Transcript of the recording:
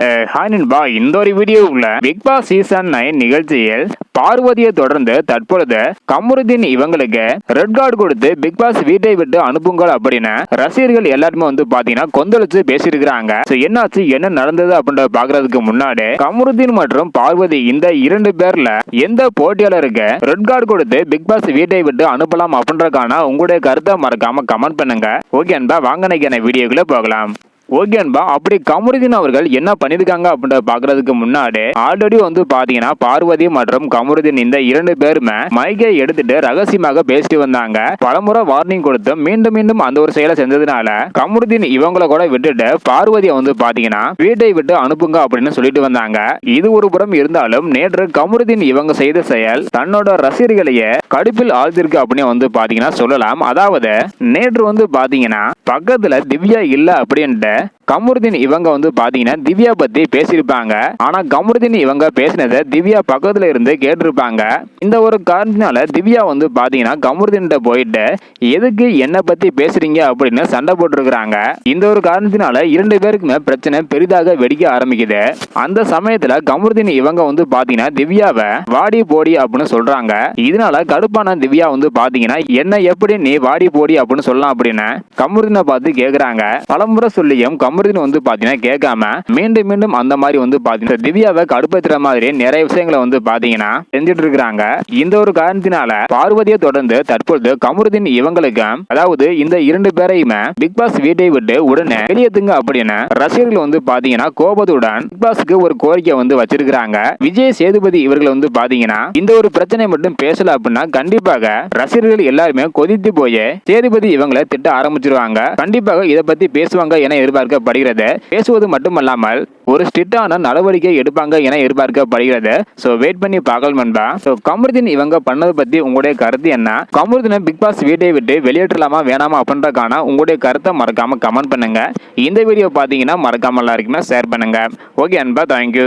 அஹ், hi நண்பா இந்த ஒரு வீடியோவுல பிக் பாஸ் சீசன் நைன் நிகழ்ச்சியில் பார்வதியை தொடர்ந்து தற்பொழுது கமருதீன் இவங்களுக்கு ரெட் கார்டு கொடுத்து பிக் பாஸ் வீட்டை விட்டு அனுப்புங்கள் அப்படின்னு ரசிகர்கள் எல்லாருமே வந்து பாத்தீங்கன்னா கொந்தளிச்சு பேசியிருக்கிறாங்க. என்னாச்சு என்ன நடந்தது அப்படின்றத பாக்குறதுக்கு முன்னாடி கமருதீன் மற்றும் பார்வதி இந்த இரண்டு பேர்ல எந்த போட்டியாளருக்கு ரெட் கார்டு கொடுத்து பிக் பாஸ் வீட்டை விட்டு அனுப்பலாம் அப்படின்றதுக்கான உங்களுடைய கருத்தை மறக்காம கமெண்ட் பண்ணுங்க. ஓகே அன்பா வாங்க வீடியோக்குள்ள போகலாம். ஓகே அன்பா அப்படி கமருதீன் அவர்கள் என்ன பண்ணிருக்காங்க அப்படின்றத பாக்குறதுக்கு முன்னாடி ஆல்ரெடி வந்து பாத்தீங்கன்னா பார்வதி மற்றும் கமருதீன் இந்த இரண்டு பேருமே மைக்கை எடுத்துட்டு ரகசியமாக பேசிட்டு வந்தாங்க. பலமுறை வார்னிங் கொடுத்து மீண்டும் மீண்டும் அந்த ஒரு செயலை செஞ்சதுனால கமருதீன் இவங்கள கூட விட்டுட்டு பார்வதியை வந்து பாத்தீங்கன்னா வீட்டை விட்டு அனுப்புங்க அப்படின்னு சொல்லிட்டு வந்தாங்க. இது ஒரு புறம் இருந்தாலும் நேற்று கமருதீன் இவங்க செய்த செயல் தன்னோட ரசிகர்களையே கடுப்பில் ஆழ்த்திருக்கு அப்படின்னு வந்து பாத்தீங்கன்னா சொல்லலாம். அதாவது நேற்று வந்து பாத்தீங்கன்னா பக்கத்துல திவ்யா இல்ல அப்படின்ட்டு Sarah. கமருதீன் இவங்க வந்து பாத்தீங்கன்னா திவ்யா பத்தி பேசியிருப்பாங்க. ஆனா கமருதீன் இவங்க பேசினதை திவ்யா பக்கத்துல இருந்து கேட்டிருப்பாங்க. இந்த ஒரு காரணத்தினால திவ்யா வந்து பாத்தீங்கன்னா கமருதீன் போயிட்டு எதுக்கு என்ன பத்தி பேசுறீங்க? அப்படின்னு சண்டை போட்டிருக்கிறாங்க. இந்த ஒரு காரணத்தினால இரண்டு பேருக்குமே பிரச்சனை பெரிதாக வெடிக்க ஆரம்பிக்குது. அந்த சமயத்துல கமருதீன் இவங்க வந்து பாத்தீங்கன்னா திவ்யாவை வாடி போடி அப்படின்னு சொல்றாங்க. இதனால கடுப்பான திவ்யா வந்து பாத்தீங்கன்னா என்ன எப்படி நீ வாடி போடி அப்படின்னு சொல்லலாம் அப்படின்னு கமருதீனை பார்த்து கேக்குறாங்க. பலமுறை சொல்லியும் கமருதீன் வந்து பாத்தீங்கன்னா கேட்காம மீண்டும் மீண்டும் அந்த மாதிரி வந்து பாத்தீங்கன்னா திவ்யாவை கடுப்பத்துற மாதிரி நிறைய விஷயங்களை வந்து பாத்தீங்கன்னா செஞ்சுட்டு இருக்கிறாங்க. இந்த ஒரு காரணத்தினால பார்வதியை தொடர்ந்து தற்பொழுது கமருதீன் இவங்களுக்கு அதாவது இந்த இரண்டு பேரையுமே பிக் பாஸ் வீட்டை விட்டு உடனே வெளியேத்துங்க அப்படின்னு ரசிகர்கள் வந்து பாத்தீங்கன்னா கோபத்துடன் பிக் பாஸ்க்கு ஒரு கோரிக்கை வந்து வச்சிருக்கிறாங்க. விஜய் சேதுபதி இவர்கள் வந்து பாத்தீங்கன்னா இந்த ஒரு பிரச்சனை மட்டும் பேசல அப்படின்னா கண்டிப்பாக ரசிகர்கள் எல்லாருமே கொதித்து போய் சேதுபதி இவங்களை திட்ட ஆரம்பிச்சிருவாங்க. கண்டிப்பாக இதை பத்தி பேசுவாங்க என எதிர்பார்க்க எதிர்பார்க்கப்படுகிறது பேசுவது மட்டுமல்லாமல் ஒரு ஸ்ட்ரிக்டான நடவடிக்கை எடுப்பாங்க என எதிர்பார்க்கப்படுகிறது. ஸோ வெயிட் பண்ணி பார்க்கலாம் நண்பா. ஸோ கமருதீன் இவங்க பண்ணதை பத்தி உங்களுடைய கருத்து என்ன? கமருதீனை பிக் பாஸ் வீட்டை விட்டு வெளியேற்றலாமா வேணாமா அப்படின்றக்கான உங்களுடைய கருத்தை மறக்காம கமெண்ட் பண்ணுங்க. இந்த வீடியோ பார்த்தீங்கன்னா மறக்காம எல்லாருக்குமே ஷேர் பண்ணுங்க. ஓகே அன்பா தேங்க்யூ